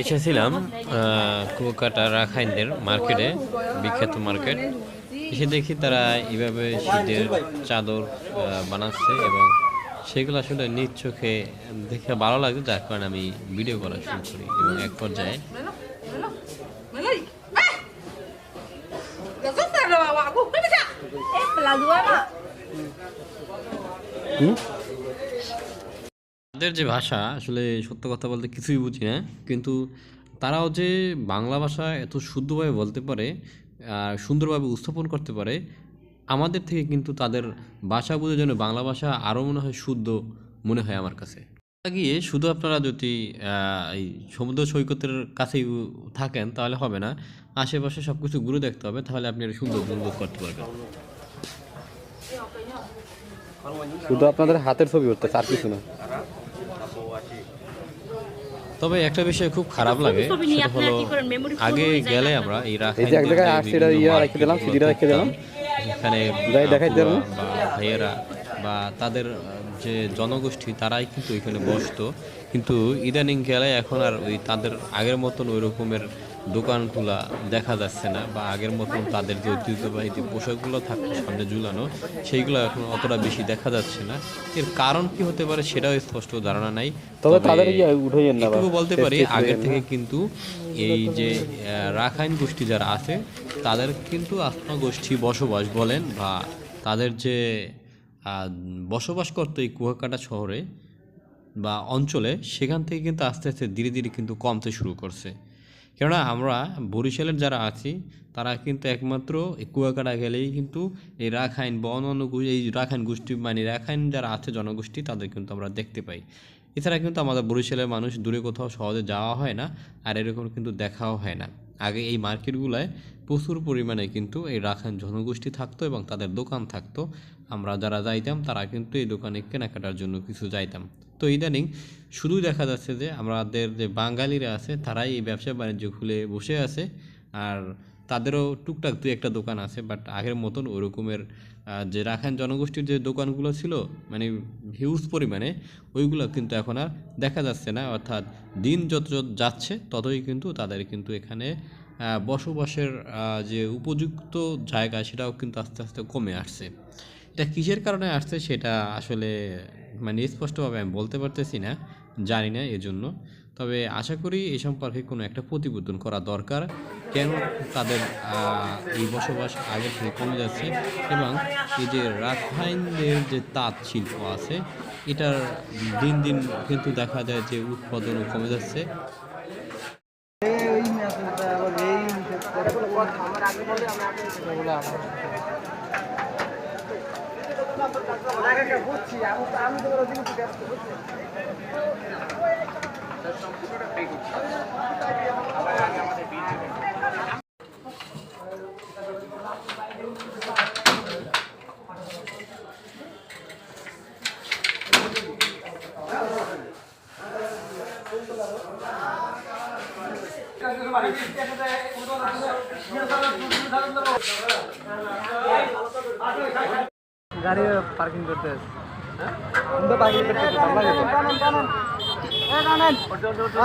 এসেছিলাম কুয়াকাটা রাখাইনদের মার্কেটে বিখ্যাত মার্কেট। এসে দেখি তারা এইভাবে শীতের চাদর বানাচ্ছে এবং সেগুলো আসলে নিজ চোখে দেখে ভালো লাগে যার কারণে আমি ভিডিও করা শুরু করি এবং এক পর্যায়ে Eh, তাদের যে ভাষা, আসলে সত্য কথা বলতে কিছুই বুঝি না। কিন্তু তারাও যে বাংলা ভাষা এত শুদ্ধভাবে বলতে পারে, আর সুন্দরভাবে উপস্থাপন করতে পারে, আমাদের থেকে কিন্তু তাদের ভাষা বোঝার জন্য বাংলা ভাষা আরও মনে হয় শুদ্ধ মনে হয় আমার কাছে। গিয়ে শুধু আপনারা যদি এই সমুদ্র সৈকতের কাছেই থাকেন, তাহলে হবে না। আশেপাশে সব কিছু ঘুরে দেখতে হবে, তাহলে আপনি এটা সুন্দর অনুভব করতে পারবেন। শুধু আপনাদের হাতের ছবি উঠতে আর কিছু না। তবে একটা বিষয় খুব খারাপ লাগে সেটা হলো আগে গেলে আমরা এই ইয়া। এখানে ভাইয়েরা বা তাদের যে জনগোষ্ঠী তারাই কিন্তু এখানে বসতো। কিন্তু ইদানিং গেলে এখন আর ওই তাদের আগের মতন ওই রকমের দোকানগুলা দেখা যাচ্ছে না বা আগের মতন তাদের যে ঐতিহ্যবাহী যে পোশাকগুলো থাকতো সামনে ঝুলানো সেইগুলো এখন অতটা বেশি দেখা যাচ্ছে না। এর কারণ কি হতে পারে সেটাও স্পষ্ট ধারণা নাই। তবে তাদের এটুকু বলতে পারি আগের থেকে কিন্তু এই যে রাখাইন গোষ্ঠী যারা আছে তাদের কিন্তু আত্মা গোষ্ঠী বসবাস বলেন বা তাদের যে বসবাস করতো এই কুয়াকাটা শহরে বা অঞ্চলে সেখান থেকে কিন্তু আস্তে আস্তে ধীরে ধীরে কিন্তু কমতে শুরু করছে। কেননা আমরা বরিশালের যারা আছি, তারা কিন্তু একমাত্র কুয়াকাটা গেলেই কিন্তু এই রাখাইন বা অন্যান্য এই রাখাইন গোষ্ঠী মানে রাখাইন যারা আছে জনগোষ্ঠী, তাদের কিন্তু আমরা দেখতে পাই। এছাড়া কিন্তু আমাদের বরিশালের মানুষ দূরে কোথাও সহজে যাওয়া হয় না, আর এরকম কিন্তু দেখাও হয় না। আগে এই মার্কেটগুলোয় প্রচুর পরিমাণে কিন্তু এই রাখান জনগোষ্ঠী থাকতো এবং তাদের দোকান থাকতো। আমরা যারা যাইতাম, তারা কিন্তু এই দোকানে কেনাকাটার জন্য কিছু যাইতাম। তো ইদানিং শুধু দেখা যাচ্ছে যে আমাদের যে বাঙালিরা আছে, তারাই এই ব্যবসা বাণিজ্য খুলে বসে আছে। আর তাদেরও টুকটাক দুই একটা দোকান আছে বাট আগের মতন ওই রকমের যে রাখাইন জনগোষ্ঠীর যে দোকানগুলো ছিল মানে হিউজ পরিমাণে, ওইগুলো কিন্তু এখন আর দেখা যাচ্ছে না। অর্থাৎ দিন যত যত যাচ্ছে, ততই কিন্তু তাদের কিন্তু এখানে বসবাসের যে উপযুক্ত জায়গা সেটাও কিন্তু আস্তে আস্তে কমে আসছে। এটা কিসের কারণে আসছে সেটা আসলে মানে স্পষ্টভাবে আমি বলতে পারতেছি না, জানি না, এজন্য। তবে আশা করি এই সম্পর্কে কোনো একটা প্রতিবেদন করা দরকার কেন তাদের এই বসবাস আগের থেকে কমে যাচ্ছে এবং এই যে রাখাইনদের যে তাঁত শিল্প আছে, এটার দিন দিন কিন্তু দেখা যায় যে উৎপাদনও কমে যাচ্ছে। গাড়ি পার্কিং করতে তো পার্কিং করতে তো।